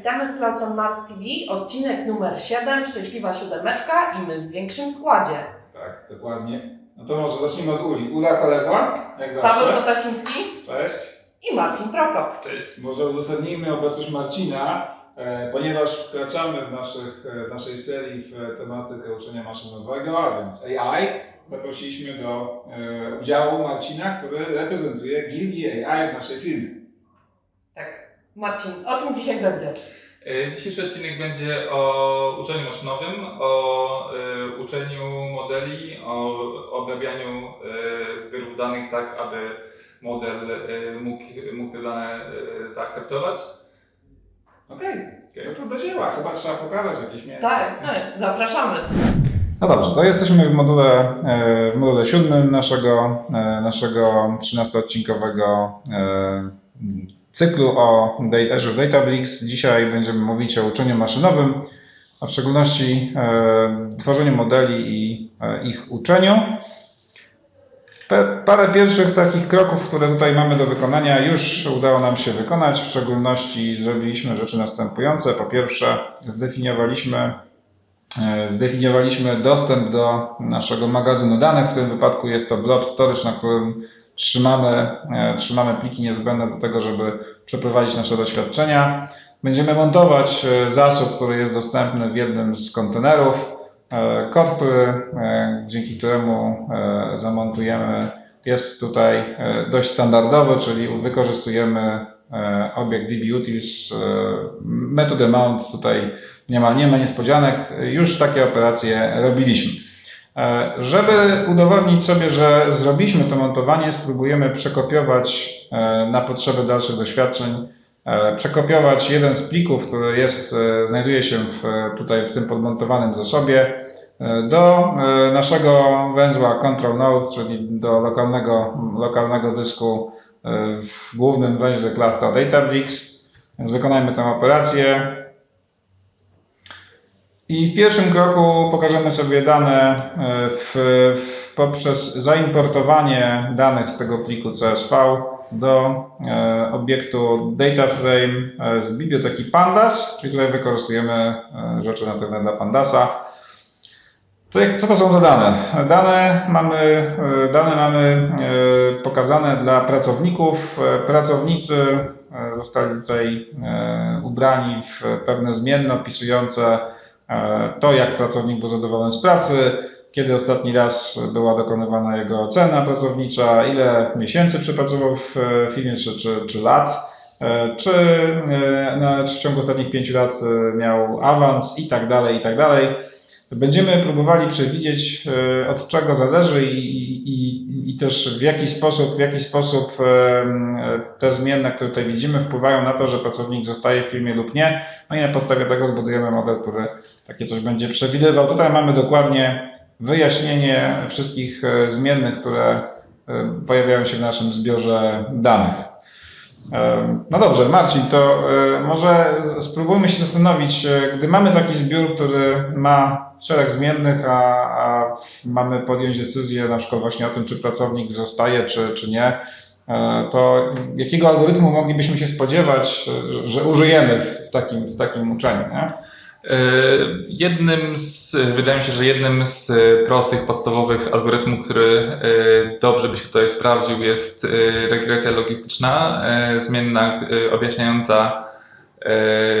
witamy w Clouds on Mars TV, odcinek numer 7, Szczęśliwa Siódemeczka i my w większym składzie. Tak, dokładnie. No to może zacznijmy od Uli. Ula Chalewa, jak Paweł zawsze. Potasiński Cześć. i Marcin Prokop. Cześć. Może uzasadnijmy obecność Marcina, e, ponieważ wkraczamy w, naszych, e, w naszej serii w tematykę uczenia maszynowego, a więc AI. Zaprosiliśmy do e, udziału Marcina, który reprezentuje gildię AI w naszej firmie. Marcin, o czym dzisiaj będzie? E, Dzisiejszy odcinek będzie o uczeniu maszynowym, o e, uczeniu modeli, o obrabianiu e, zbiorów danych tak, aby model mógł, mógł te dane zaakceptować. Okej, no to do dzieła. Chyba trzeba pokazać jakieś mięso. Tak, tak, zapraszamy. No dobrze, to jesteśmy w module, w module siódmym naszego, naszego 13-odcinkowego e, cyklu o Azure Databricks. Dzisiaj będziemy mówić o uczeniu maszynowym, a w szczególności e, tworzeniu modeli i e, ich uczeniu. Parę pierwszych takich kroków, które tutaj mamy do wykonania, już udało nam się wykonać. W szczególności zrobiliśmy rzeczy następujące. Po pierwsze, zdefiniowaliśmy E, Zdefiniowaliśmy dostęp do naszego magazynu danych. W tym wypadku jest to blob storage, na którym trzymamy, e, trzymamy pliki niezbędne do tego, żeby przeprowadzić nasze doświadczenia. Będziemy montować e, zasób, który jest dostępny w jednym z kontenerów. E, Kod, który, dzięki któremu zamontujemy, jest tutaj dość standardowy, czyli wykorzystujemy obiekt dbutils, method amount tutaj nie ma, nie ma niespodzianek, już takie operacje robiliśmy. E, Żeby udowodnić sobie, że zrobiliśmy to montowanie, spróbujemy przekopiować e, na potrzeby dalszych doświadczeń, e, przekopiować jeden z plików, który jest, znajduje się w, tutaj w tym podmontowanym zasobie, do naszego węzła Control Node, czyli do lokalnego, lokalnego dysku w głównym węźle klasa Databricks. Więc wykonajmy tę operację. I w pierwszym kroku pokażemy sobie dane e, w, w, poprzez zaimportowanie danych z tego pliku CSV do e, obiektu DataFrame e, z biblioteki Pandas, czyli tutaj wykorzystujemy e, rzeczy natywne dla Pandasa. Co, to są za dane? Dane mamy, dane mamy pokazane dla pracowników. Pracownicy zostali tutaj ubrani w pewne zmienne opisujące to, jak pracownik był zadowolony z pracy, kiedy ostatni raz była dokonywana jego ocena pracownicza, ile miesięcy przepracował w e, firmie, czy, czy, czy lat, e, czy, e, na, czy w ciągu ostatnich pięciu lat e, miał awans i tak dalej, i tak dalej. Będziemy próbowali przewidzieć, e, od czego zależy i, i, i też w jaki sposób, w jaki sposób te zmienne, które tutaj widzimy, wpływają na to, że pracownik zostaje w firmie lub nie. No i na podstawie tego zbudujemy model, który takie coś będzie przewidywał. Tutaj mamy dokładnie wyjaśnienie wszystkich e, zmiennych, które e, pojawiają się w naszym zbiorze danych. No dobrze, Marcin, to e, może spróbujmy się zastanowić, gdy mamy taki zbiór, który ma szereg zmiennych, a, a mamy podjąć decyzję na przykład właśnie o tym, czy pracownik zostaje, czy, czy nie, to jakiego algorytmu moglibyśmy się spodziewać, że użyjemy w takim, w takim uczeniu? Nie? E, Jednym z, wydaje mi się, że jednym z e, prostych, podstawowych algorytmów, który e, dobrze by się tutaj sprawdził, jest regresja logistyczna, zmienna objaśniająca,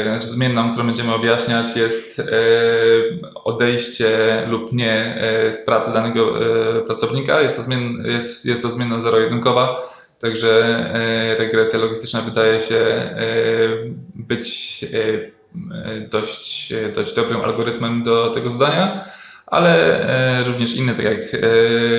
znaczy zmienną, którą będziemy objaśniać, jest odejście lub nie z pracy danego pracownika. Jest to, zmien, jest, jest to zmienna zero-jedynkowa. Także regresja logistyczna wydaje się być dość, e, dość dobrym algorytmem do tego zadania, ale e, również inne, tak jak e,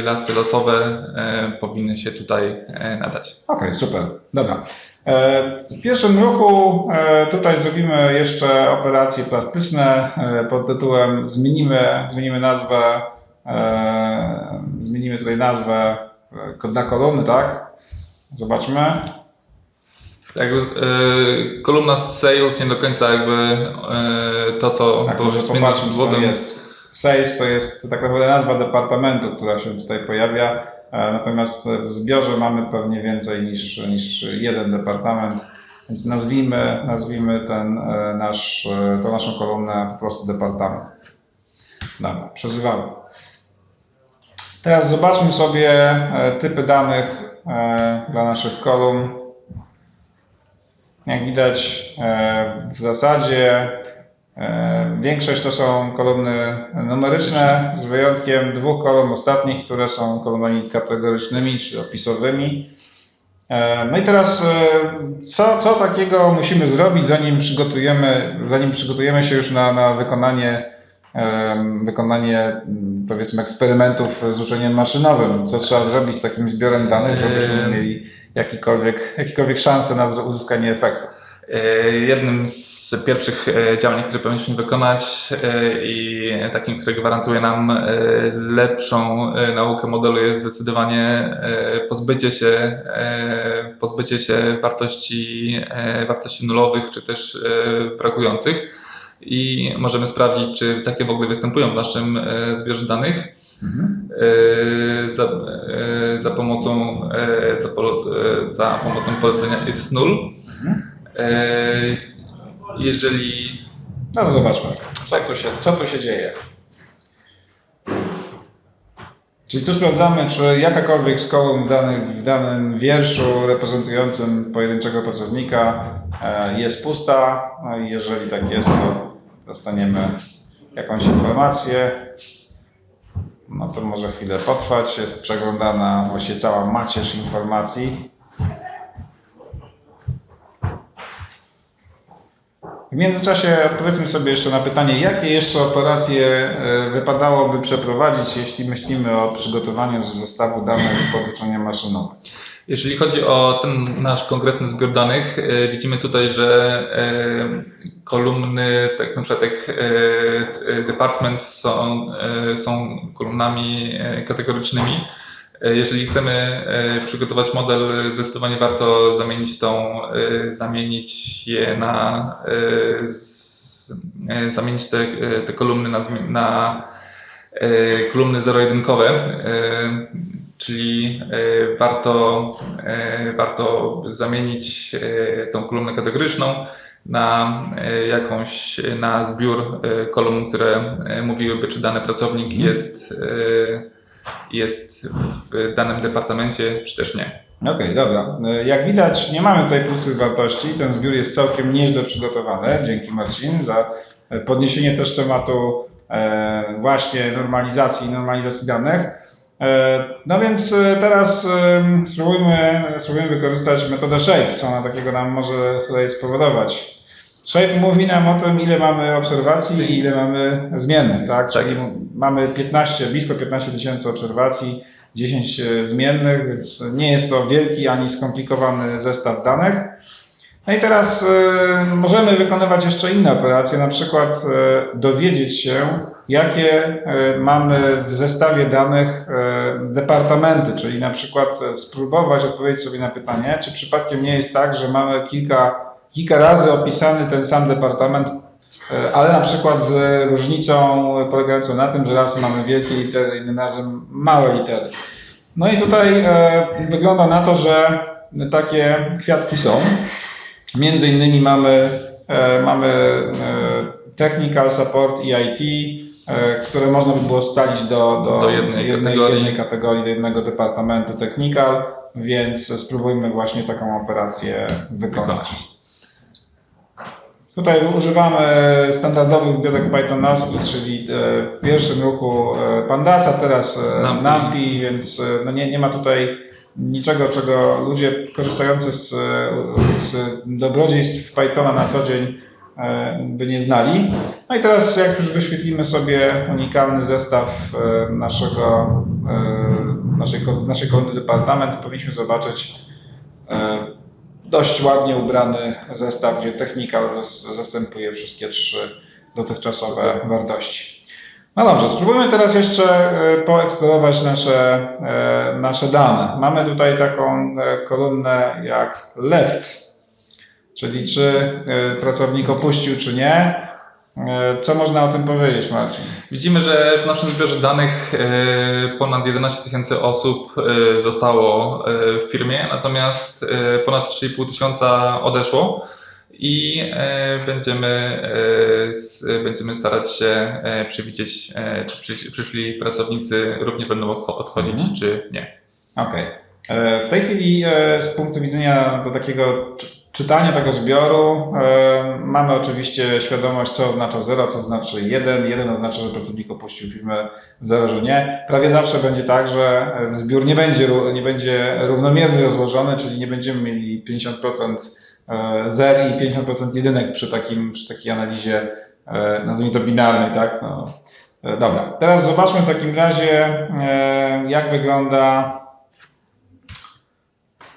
lasy losowe, e, powinny się tutaj e, nadać. Okej, super. Dobra. E, W pierwszym ruchu e, tutaj zrobimy jeszcze operacje plastyczne e, pod tytułem zmienimy, zmienimy nazwę, e, zmienimy tutaj nazwę e, na kolumny, tak? Zobaczmy. Tak, e, kolumna sales nie do końca jakby e, to, co Tak, było popatrzmy, wodą. jest. Sales to jest tak naprawdę nazwa departamentu, która się tutaj pojawia. E, Natomiast w zbiorze mamy pewnie więcej niż, niż jeden departament, Więc nazwijmy, nazwijmy ten nasz, tą naszą kolumnę po prostu departament. Dobra, przeżywamy. Teraz zobaczmy sobie typy danych dla naszych kolumn. Jak widać, e, w zasadzie e, większość to są kolumny numeryczne, z wyjątkiem dwóch kolumn ostatnich, które są kolumnami kategorycznymi czy opisowymi. E, No i teraz, co, co takiego musimy zrobić, zanim przygotujemy, zanim przygotujemy się już na, na wykonanie, wykonanie mm, powiedzmy eksperymentów z uczeniem maszynowym? Co trzeba zrobić z takim zbiorem danych, żebyśmy mieli jakikolwiek, jakiekolwiek szansę na uzyskanie efektu? E, Jednym z pierwszych e, działań, które powinniśmy wykonać e, i takim, które gwarantuje nam lepszą naukę modelu jest zdecydowanie pozbycie się, pozbycie się wartości, wartości nulowych czy też brakujących i możemy sprawdzić, czy takie w ogóle występują w naszym zbiorze danych. Mhm. E, za, e, za, pomocą, e, za, za pomocą polecenia is null. Mhm. Jeżeli No to zobaczmy, co tu się, co tu się dzieje. Czyli tu sprawdzamy, czy jakakolwiek z kolumn danych w danym wierszu reprezentującym pojedynczego pracownika jest pusta. No i jeżeli tak jest, to dostaniemy jakąś informację. No to może chwilę potrwać. Jest przeglądana właściwie cała macierz informacji. W międzyczasie odpowiedzmy sobie jeszcze na pytanie, jakie jeszcze operacje e, wypadałoby przeprowadzić, jeśli myślimy o przygotowaniu zestawu danych pod uczenie maszynowe. Jeżeli chodzi o ten nasz konkretny zbiór danych, e, widzimy tutaj, że e, kolumny, tak na przykład jak e, e, department są, e, są kolumnami kategorycznymi. Jeżeli chcemy przygotować model, zdecydowanie warto zamienić tą, zamienić je na, zamienić te, te kolumny na, na kolumny zero-jedynkowe, czyli warto, warto zamienić tą kolumnę kategoryczną na e, jakąś, na zbiór e, kolumn, które e, mówiłyby, czy dany pracownik jest, e, jest w danym departamencie, czy też nie. Okej, dobra. E, Jak widać, nie mamy tutaj pustych wartości. Ten zbiór jest całkiem nieźle przygotowany. Dzięki Marcin za podniesienie też tematu właśnie normalizacji i normalizacji danych. E, No więc e, teraz e, spróbujmy, spróbujmy wykorzystać metodę Shape, co ona takiego nam może tutaj spowodować. Shape mówi nam o tym, ile mamy obserwacji i ile mamy zmiennych, tak? Tak Czyli jest. mamy 15, blisko 15 tysięcy obserwacji, 10 e, zmiennych, więc nie jest to wielki ani skomplikowany zestaw danych. No i teraz e, możemy wykonywać jeszcze inne operacje, na przykład e, dowiedzieć się, jakie e, mamy w zestawie danych e, departamenty, czyli na przykład e, spróbować odpowiedzieć sobie na pytanie, czy przypadkiem nie jest tak, że mamy kilka, kilka razy opisany ten sam departament, e, ale na przykład z różnicą polegającą na tym, że raz mamy wielkie litery, innym razem małe litery. No i tutaj e, wygląda na to, że takie kwiatki są. Między innymi mamy, e, mamy e, Technical Support i IT, e, które można by było scalić do, do, Do jednej jednej, kategorii. jednej kategorii, do jednego departamentu Technical, więc spróbujmy właśnie taką operację wykonać. Tutaj używamy standardowych bibliotek pythonowskich, czyli e, w pierwszym ruchu e, Pandasa, teraz e, NumPy. Więc e, no nie, nie ma tutaj niczego, czego ludzie korzystający z, z dobrodziejstw Pythona na co dzień e, by nie znali. No i teraz jak już wyświetlimy sobie unikalny zestaw e, naszego, e, naszej, naszej kolumny departament, powinniśmy zobaczyć dość ładnie ubrany zestaw, gdzie technikal zas- zastępuje wszystkie trzy dotychczasowe wartości. No dobrze, spróbujmy teraz jeszcze e, poeksplorować nasze, e, nasze dane. Mamy tutaj taką e, kolumnę jak left, czyli czy pracownik opuścił, czy nie. Co można o tym powiedzieć, Marcin? Widzimy, że w naszym zbiorze danych ponad 11 tysięcy osób zostało w firmie, natomiast ponad 3,5 tysiąca odeszło i e, będziemy, e, będziemy starać się e, przewidzieć, czy przy- przyszli pracownicy również będą odcho- odchodzić, Mhm. czy nie. Okej. E, W tej chwili z punktu widzenia do takiego czy- czytania tego zbioru mamy oczywiście świadomość, co oznacza 0, co znaczy 1. 1 oznacza, że pracownik opuścił firmę, 0, że nie. Prawie zawsze będzie tak, że zbiór nie będzie, nie będzie równomiernie rozłożony, czyli nie będziemy mieli 50% e, zer i 50% jedynek przy, takim, przy takiej analizie, e, nazwijmy to binarnej, tak? No. E, Dobra, teraz zobaczmy w takim razie, e, jak wygląda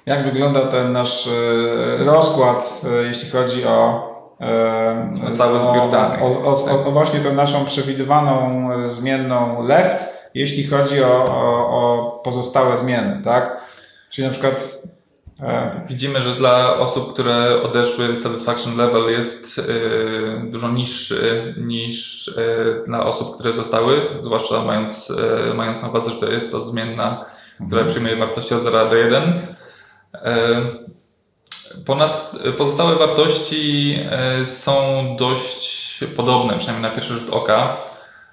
jak wygląda ten nasz e, rozkład, e, jeśli chodzi o, e, O cały zbiór danych. O, o, o, o właśnie tę naszą przewidywaną e, zmienną left, jeśli chodzi o, o, o pozostałe zmiany, tak? Czyli na przykład e, Widzimy, że dla osób, które odeszły, satisfaction level jest e, dużo niższy niż e, dla osób, które zostały, zwłaszcza mając, e, mając na uwadze, że to jest to zmienna, która przyjmuje wartości od 0 do 1. E, Ponad pozostałe wartości e, są dość podobne, przynajmniej na pierwszy rzut oka.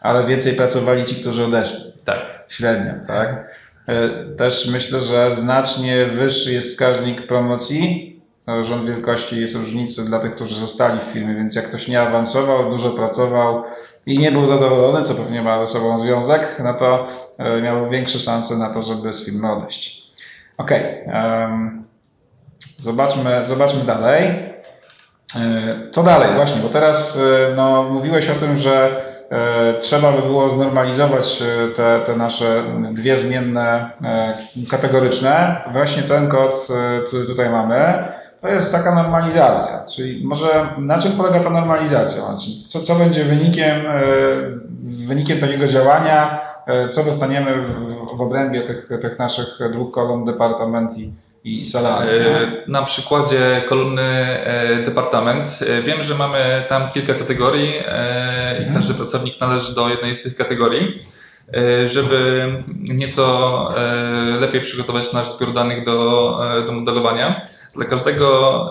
ale więcej pracowali ci, którzy odeszli. Tak. Średnio, tak? E, Też myślę, że znacznie wyższy jest wskaźnik promocji. No, Rząd wielkości jest różnicy dla tych, którzy zostali w firmie, więc jak ktoś nie awansował, dużo pracował i nie był zadowolony, co pewnie ma ze sobą związek, no to e, miał większe szanse na to, żeby z firmy odejść. Em, Zobaczmy, zobaczmy dalej. E, Co dalej? Właśnie, bo teraz no, mówiłeś o tym, że trzeba by było znormalizować e, te, te nasze dwie zmienne e, kategoryczne. Właśnie ten kod, e, który tutaj mamy, to jest taka normalizacja. Czyli może na czym polega ta normalizacja? Znaczy, co, co będzie wynikiem, e, wynikiem takiego działania? E, Co dostaniemy w, w obrębie tych, tych naszych dwóch kolumn departament i salary? E, Na przykładzie kolumny e, departament e, wiem, że mamy tam kilka kategorii i Mhm. każdy pracownik należy do jednej z tych kategorii. Żeby nieco lepiej przygotować nasz zbiór danych do, do modelowania, dla, każdego,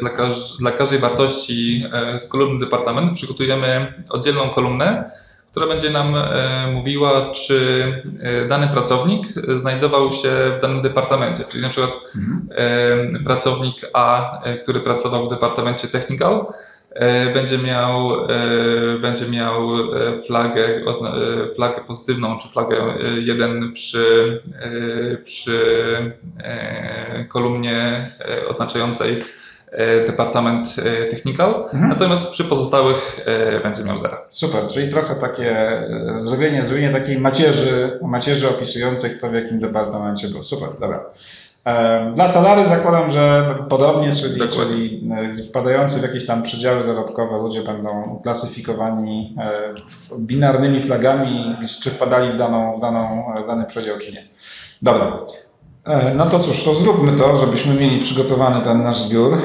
dla, każ, dla każdej wartości z kolumny departament przygotujemy oddzielną kolumnę, która będzie nam e, mówiła, czy e, dany pracownik znajdował się w danym departamencie. Czyli na przykład Mhm. e, pracownik A, który pracował w departamencie technical, będzie miał, będzie miał flagę, flagę pozytywną, czy flagę 1 przy, przy kolumnie oznaczającej departament e, technical, Mhm. natomiast przy pozostałych e, będzie miał 0. Super, czyli trochę takie e, zrobienie, zrobienie takiej macierzy, macierzy opisującej kto w jakim departamencie był. Super, dobra. E, Dla salary zakładam, że podobnie, czyli, Dokładnie. czyli e, wpadający w jakieś tam przedziały zarobkowe ludzie będą klasyfikowani e, binarnymi flagami, czy wpadali w, daną, w, daną, w dany przedział, czy nie. Dobra. E, No to cóż, to zróbmy to, żebyśmy mieli przygotowany ten nasz zbiór.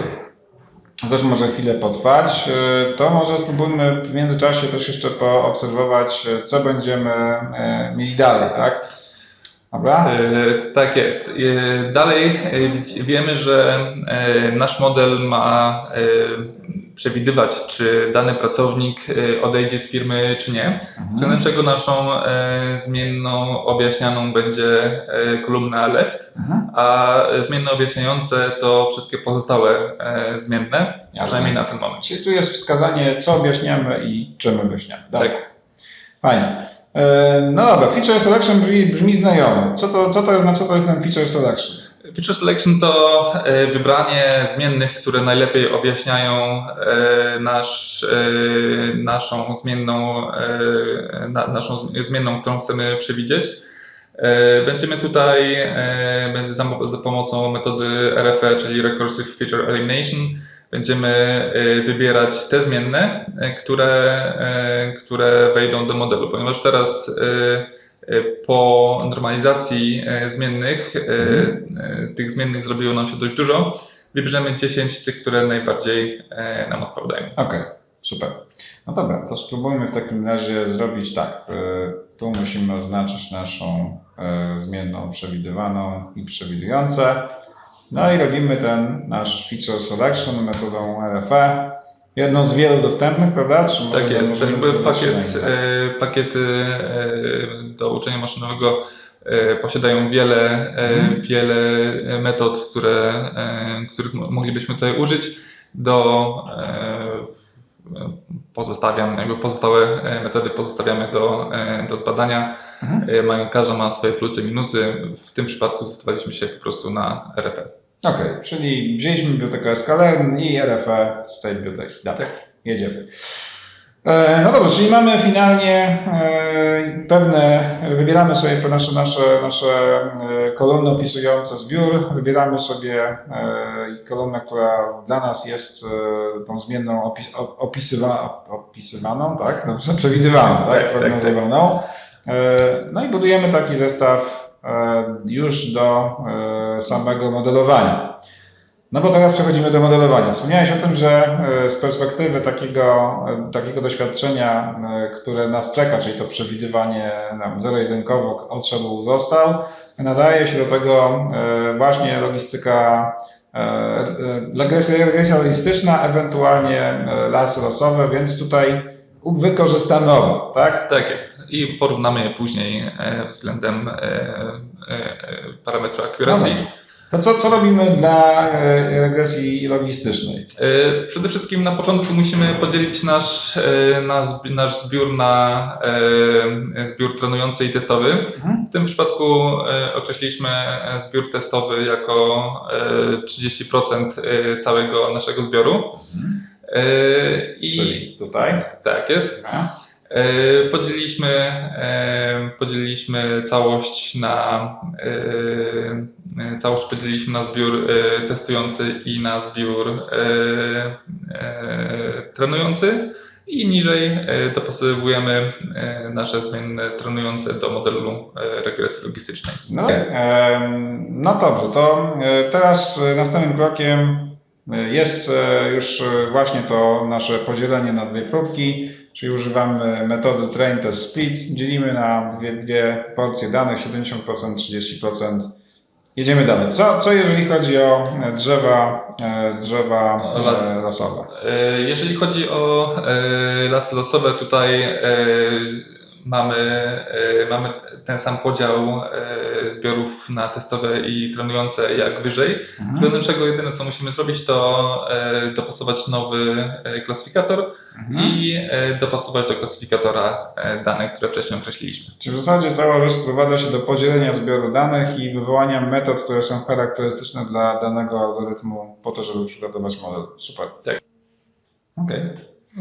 Też może chwilę potrwać. E, To może spróbujmy w międzyczasie też jeszcze poobserwować, e, co będziemy e, mieli dalej, tak? Dobra? Tak jest. Dalej wiemy, że nasz model ma przewidywać, czy dany pracownik e, odejdzie z firmy, czy nie. Względem czego naszą e, zmienną objaśnianą będzie e, kolumna left, Mhm. a zmienne objaśniające to wszystkie pozostałe e, zmienne, Jasne. przynajmniej na ten moment. Czyli tu jest wskazanie, co objaśniamy i czym objaśniamy. Dobra. Tak. Fajnie. E, No dobra, feature selection brzmi, brzmi znajomo. Co to, co to jest, na co to jest ten feature selection? Feature selection to e, wybranie zmiennych, które najlepiej objaśniają e, nasz, e, naszą zmienną, na, naszą zmi- zmienną, którą chcemy przewidzieć. Będziemy tutaj, będzie za, za pomocą metody RFE, czyli Recursive Feature Elimination, będziemy wybierać te zmienne, które, które wejdą do modelu, ponieważ teraz Po normalizacji e, zmiennych, e, e, tych zmiennych zrobiło nam się dość dużo. Wybierzemy 10 tych, które najbardziej e, nam odpowiadają. Okej. Super. No dobra, to spróbujmy w takim razie zrobić tak. Tu musimy oznaczyć naszą zmienną przewidywaną i przewidujące. No i robimy ten nasz feature selection metodą RFE. Jedną z wielu dostępnych, prawda? Czy Tak jest, jakby pakiet, tak? e, pakiety e, do uczenia maszynowego e, posiadają wiele, e, Mhm. wiele metod, które, e, których mo- moglibyśmy tutaj użyć. Do e, pozostawiam, jakby pozostałe metody pozostawiamy do, do zbadania. Mhm. Każda ma swoje plusy i minusy. W tym przypadku zdecydowaliśmy się po prostu na RFE. Okej, czyli wzięliśmy bibliotekę skalearn i RFE z tej biblioteki. Dobra, jedziemy. E, No dobrze, czyli mamy finalnie e, pewne, wybieramy sobie nasze, nasze, nasze e, kolumny opisujące zbiór, wybieramy sobie kolumnę, która dla nas jest tą zmienną opis, opisywa, opisywaną, tak? Dobrze, przewidywaną, tak? Tak, tak, Prognozowaną. E, No i budujemy taki zestaw już do samego modelowania. No bo teraz przechodzimy do modelowania. Wspomniałeś o tym, że e, z perspektywy takiego, e, takiego doświadczenia, e, które nas czeka, czyli to przewidywanie nam zero-jedynkowo odszedł, został, nadaje się do tego właśnie logistyka, regresja, regresja logistyczna, ewentualnie lasy losowe, więc tutaj wykorzystamy oba, tak? Tak jest. I porównamy je później e, względem e, e, parametru accuracy. No. To co, co robimy dla regresji logistycznej? Przede wszystkim na początku musimy podzielić nasz, nasz, zbiór na zbiór trenujący i testowy. Mhm. W tym przypadku określiliśmy zbiór testowy jako e, 30% e, całego naszego zbioru. E, I Czyli tutaj. tak jest. Dobra. E, Podzieliliśmy, e, podzieliliśmy całość na e, całość podzieliliśmy na zbiór testujący i na zbiór trenujący i niżej dopasowujemy nasze zmienne trenujące do modelu regresji logistycznej. No, no dobrze, to teraz następnym krokiem jest już właśnie to nasze podzielenie na dwie próbki, czyli używamy metody train test split, dzielimy na dwie, dwie porcje danych, 70%, 30%. Jedziemy dalej. Co, co jeżeli chodzi o e, drzewa, e, drzewa las. e, losowe? E, Jeżeli chodzi o lasy losowe, tutaj mamy, e, mamy ten sam podział e, zbiorów na testowe i trenujące jak wyżej. Mhm. Do naszego jedyne co musimy zrobić to e, dopasować nowy klasyfikator Mhm. i dopasować do klasyfikatora dane, które wcześniej określiliśmy. Czyli w zasadzie cała rzecz sprowadza się do podzielenia zbioru danych i wywołania metod, które są charakterystyczne dla danego algorytmu po to, żeby przygotować model. Super. Tak. Okej.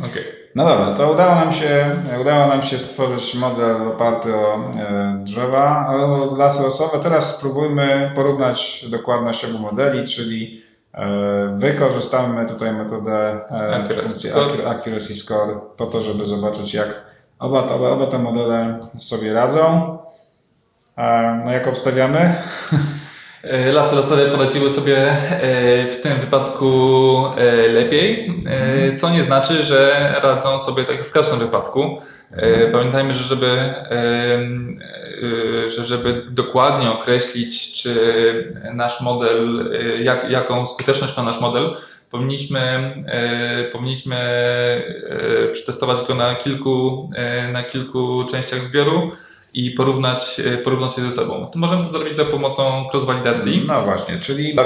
Okay. No dobra, to udało nam się, udało nam się stworzyć model oparty o e, drzewa, o lasy losowe. Teraz spróbujmy porównać dokładność obu modeli, czyli e, wykorzystamy tutaj metodę e, Accuracy funkcji accuracy score po to, żeby zobaczyć jak oba, oba, oba te modele sobie radzą. No jak obstawiamy? E, Lasy losowe poradziły sobie e, w tym wypadku e, lepiej, e, co nie znaczy, że radzą sobie tak w każdym wypadku. E, Pamiętajmy, że żeby, że żeby dokładnie określić, czy nasz model, jak, jaką skuteczność ma nasz model, powinniśmy, powinniśmy przetestować go na kilku, na kilku częściach zbioru i porównać, e, porównać je ze sobą. To możemy to zrobić za pomocą cross-walidacji. No właśnie, czyli,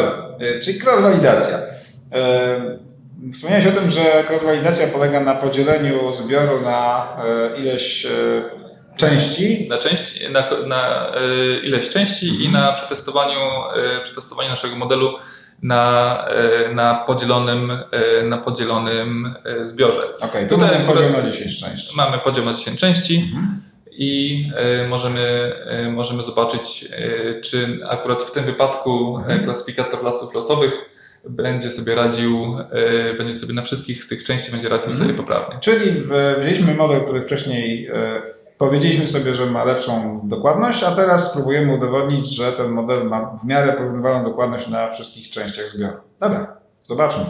e, czyli cross-walidacja. E, Wspomniałeś o tym, że cross-walidacja polega na podzieleniu zbioru na ileś części. Na, część, na, na ileś części i na przetestowaniu, przetestowaniu naszego modelu na, na podzielonym, na podzielonym zbiorze. Okej, tu Tutaj mamy podział na 10 części. Mamy podział na 10 części Mhm. I e, możemy, e, możemy zobaczyć, e, czy akurat w tym wypadku Mhm. klasyfikator lasów losowych będzie sobie radził, będzie sobie na wszystkich z tych części będzie radził Mhm. sobie poprawnie. Czyli wzięliśmy model, który wcześniej powiedzieliśmy sobie, że ma lepszą dokładność, a teraz spróbujemy udowodnić, że ten model ma w miarę porównywalną dokładność na wszystkich częściach zbioru. Dobra, zobaczmy.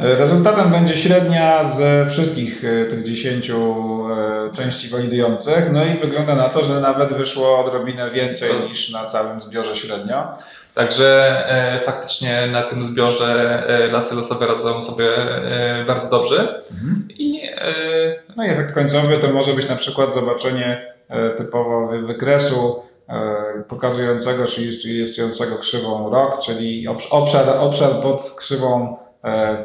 Rezultatem będzie średnia ze wszystkich e, tych 10 e, części walidujących, no i wygląda na to, że nawet wyszło odrobinę więcej niż na całym zbiorze średnio. Także e, faktycznie na tym zbiorze e, lasy losowe radzą sobie e, bardzo dobrze. I e, No i efekt końcowy to może być na przykład zobaczenie e, typowo wy- wykresu e, pokazującego czy jest- czy ilustrującego krzywą rok, czyli obsz- obszar, obszar pod krzywą e,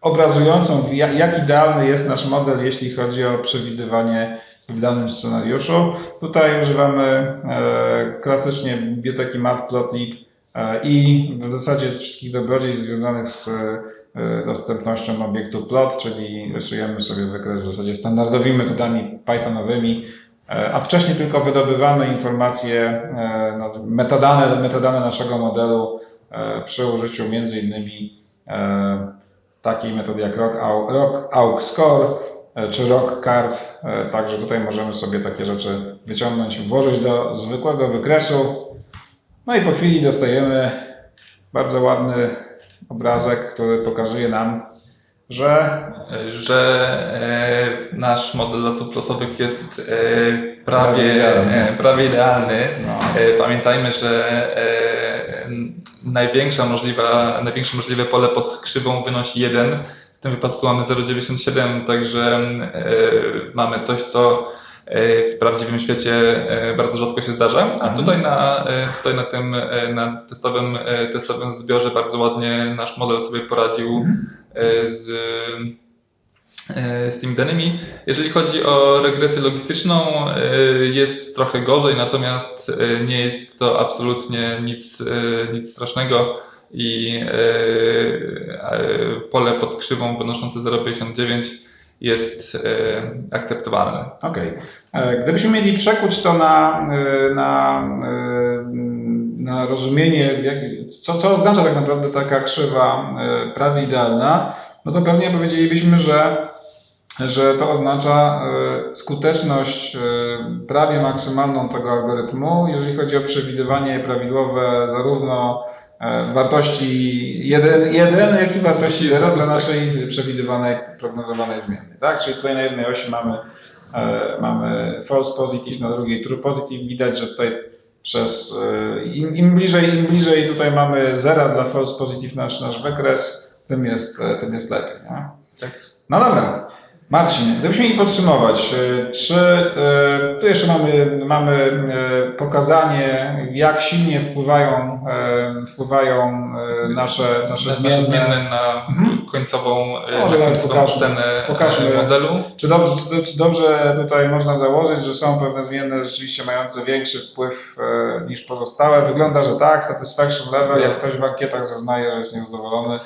obrazującą ja- jak idealny jest nasz model, jeśli chodzi o przewidywanie w danym scenariuszu. Tutaj używamy e, klasycznie biblioteki Matplotlib e, i w zasadzie wszystkich dobrodziejstw związanych z e, dostępnością obiektu plot, czyli rysujemy sobie wykres w zasadzie standardowymi metodami Pythonowymi, a wcześniej tylko wydobywamy informacje, metadane, metadane naszego modelu przy użyciu między innymi takiej metody jak rock, rock aug score czy rock carve. Także tutaj możemy sobie takie rzeczy wyciągnąć, włożyć do zwykłego wykresu. No i po chwili dostajemy bardzo ładny obrazek, który pokazuje nam, że że e, nasz model lasów losowych jest e, Prawie prawie, idealny. e, prawie idealny. no, Pamiętajmy, że największa możliwa, największe możliwe pole pod krzywą wynosi 1. W tym wypadku mamy 0,97, także e, mamy coś, co e, w prawdziwym świecie e, bardzo rzadko się zdarza. A Mhm. tutaj na, tutaj na tym na testowym, testowym zbiorze bardzo ładnie nasz model sobie poradził Mhm. z, z tymi danymi. Jeżeli chodzi o regresję logistyczną, e, jest trochę gorzej, natomiast e, nie jest to absolutnie nic, e, nic strasznego i e, e, pole pod krzywą wynoszące 0,59 jest e, akceptowalne. Okej. E, Gdybyśmy mieli przekuć to na, e, na, e, na rozumienie, co, co oznacza tak naprawdę taka krzywa e, prawie idealna, no to pewnie powiedzielibyśmy, że, że to oznacza e, skuteczność e, prawie maksymalną tego algorytmu, jeżeli chodzi o przewidywanie prawidłowe zarówno e, wartości 1, 1 jak i wartości 0 dla naszej przewidywanej, prognozowanej zmiany. Tak? Czyli tutaj na jednej osi mamy, mamy false positive, na drugiej true positive. Widać, że tutaj przez im, im, bliżej, im bliżej tutaj mamy zera dla false positive nasz, nasz wykres, tym jest, e, tym jest lepiej. Nie? Tak jest. No dobra. Marcin, gdybyśmy mieli podsumować, e, czy e, tu jeszcze mamy, mamy pokazanie, jak silnie wpływają, wpływają nasze, nasze Nasze zmienne. zmienne na Mhm. końcową, e, Może na końcową pokażmy. cenę Pokażmy. modelu. Czy dobrze, czy, dobrze tutaj można założyć, że są pewne zmienne rzeczywiście mające większy wpływ niż pozostałe? Wygląda, że tak. Satisfaction level, jak ktoś w ankietach zaznaje, że jest niezadowolony,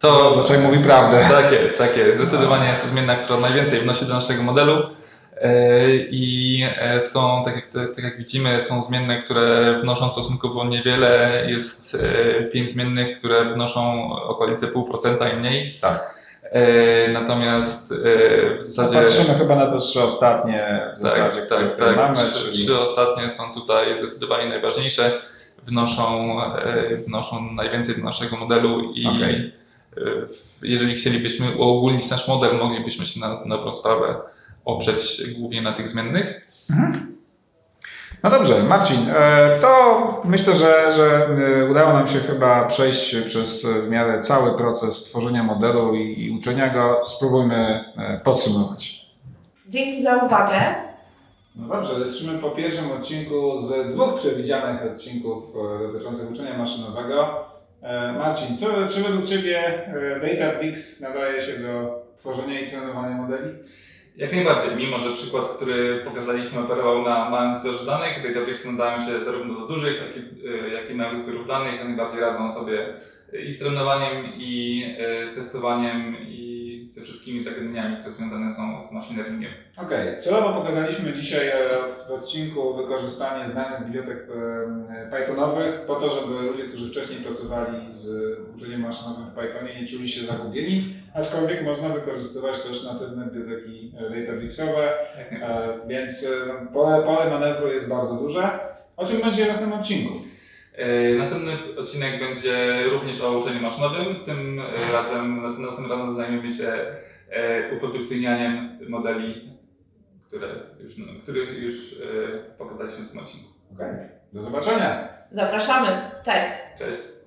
to zazwyczaj mówi prawdę. Tak jest, tak jest. Zdecydowanie jest to zmienna, która najwięcej wnosi do naszego modelu. E, I e, są, tak jak, tak jak widzimy, są zmienne, które wnoszą stosunkowo niewiele. Jest e, pięć zmiennych, które wnoszą okolice 0,5% i mniej. Tak. Natomiast w zasadzie. Patrzymy chyba na te trzy ostatnie w zasadzie, tak, które, tak, tak. mamy, Trzy, czyli trzy ostatnie są tutaj zdecydowanie najważniejsze. Wnoszą, wnoszą najwięcej do naszego modelu i Okej. E, w- jeżeli chcielibyśmy uogólnić nasz model, moglibyśmy się na dobrą sprawę oprzeć głównie na tych zmiennych. No dobrze, Marcin, e, to myślę, że, że e, udało nam się chyba przejść przez w miarę cały proces tworzenia modelu i, i uczenia go. Spróbujmy e, podsumować. Dzięki za uwagę. No dobrze, jesteśmy po pierwszym odcinku z dwóch przewidzianych odcinków e, dotyczących uczenia maszynowego. E, Marcin, co, czy według Ciebie e, Databricks nadaje się do tworzenia i trenowania modeli? Jak najbardziej, mimo że przykład, który pokazaliśmy, operował na małym zbiorze danych, Databricks nadają się zarówno do dużych, jak i, e, jak i małych zbiorów danych, jak najbardziej radzą sobie i z trenowaniem, i z testowaniem, ze wszystkimi zagadnieniami, które związane są z machine learningiem. Okej, celowo pokazaliśmy dzisiaj e, w odcinku wykorzystanie znanych bibliotek e, Pythonowych po to, żeby ludzie, którzy wcześniej pracowali z uczeniem maszynowym w Pythonie nie czuli się zagubieni, aczkolwiek można wykorzystywać też natywne biblioteki e, Databricksowe, Jak najbardziej. e, więc pole, pole manewru jest bardzo duże. O czym będzie w następnym odcinku? E, Następny odcinek będzie również o uczeniu maszynowym. Tym e, razem, następnym razem zajmiemy się e, uprodukcyjnianiem modeli, które już, no, których już pokazaliśmy w tym odcinku. Okej. Do zobaczenia. Zapraszamy. Cześć! Cześć!